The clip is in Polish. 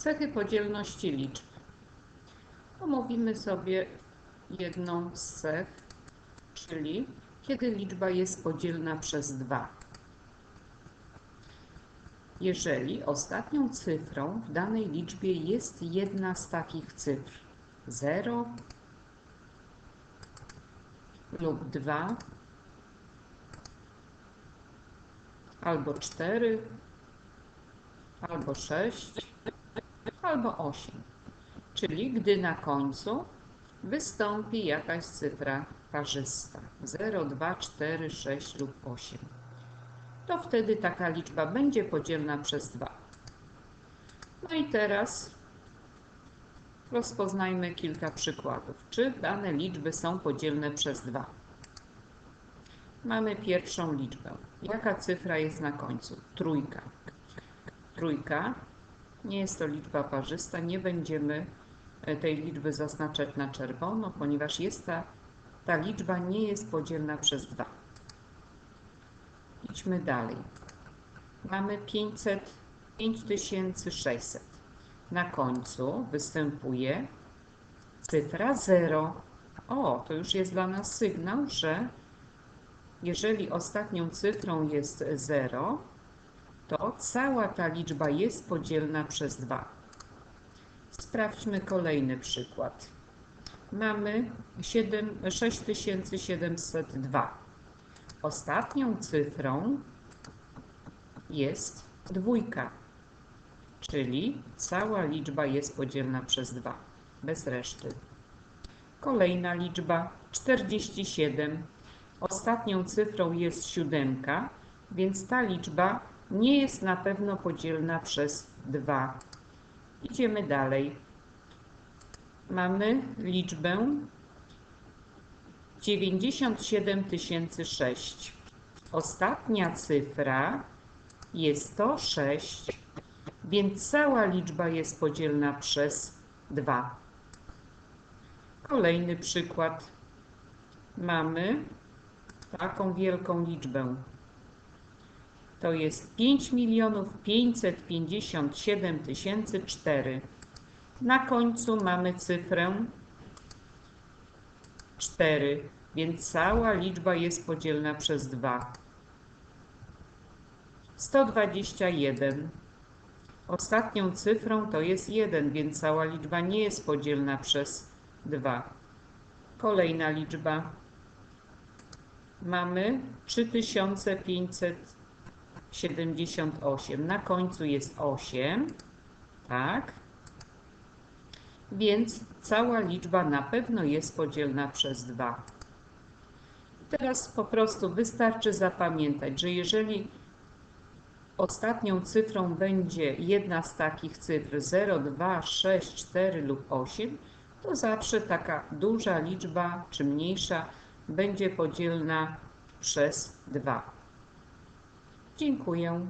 Cechy podzielności liczb. Omówimy sobie jedną z cech, czyli kiedy liczba jest podzielna przez 2. Jeżeli ostatnią cyfrą w danej liczbie jest jedna z takich cyfr 0 lub 2 albo 4 albo 6 albo 8. Czyli gdy na końcu wystąpi jakaś cyfra parzysta 0, 2, 4, 6 lub 8. To wtedy taka liczba będzie podzielna przez 2. No i teraz rozpoznajmy kilka przykładów. Czy dane liczby są podzielne przez 2? Mamy pierwszą liczbę. Jaka cyfra jest na końcu? Trójka. Trójka nie jest to liczba parzysta, nie będziemy e, tej liczby zaznaczać na czerwono, ponieważ jest ta, ta liczba nie jest podzielna przez 2. Idźmy dalej. Mamy 500, 5600. Na końcu występuje cyfra 0. O, to już jest dla nas sygnał, że jeżeli ostatnią cyfrą jest 0, to cała ta liczba jest podzielna przez 2. Sprawdźmy kolejny przykład. Mamy 7, 6702. Ostatnią cyfrą jest dwójka, czyli cała liczba jest podzielna przez 2, bez reszty. Kolejna liczba 47. Ostatnią cyfrą jest siódemka, więc ta liczba nie jest na pewno podzielna przez 2. Idziemy dalej. Mamy liczbę 97006. Ostatnia cyfra jest to 6, więc cała liczba jest podzielna przez 2. Kolejny przykład. Mamy taką wielką liczbę to jest 5 milionów 557 tysięcy 4. Na końcu mamy cyfrę 4, więc cała liczba jest podzielna przez 2. 121. Ostatnią cyfrą to jest 1, więc cała liczba nie jest podzielna przez 2. Kolejna liczba. Mamy 3500 78. Na końcu jest 8, tak? Więc cała liczba na pewno jest podzielna przez 2. Teraz po prostu wystarczy zapamiętać, że jeżeli ostatnią cyfrą będzie jedna z takich cyfr 0, 2, 6, 4 lub 8, to zawsze taka duża liczba czy mniejsza będzie podzielna przez 2. Dziękuję.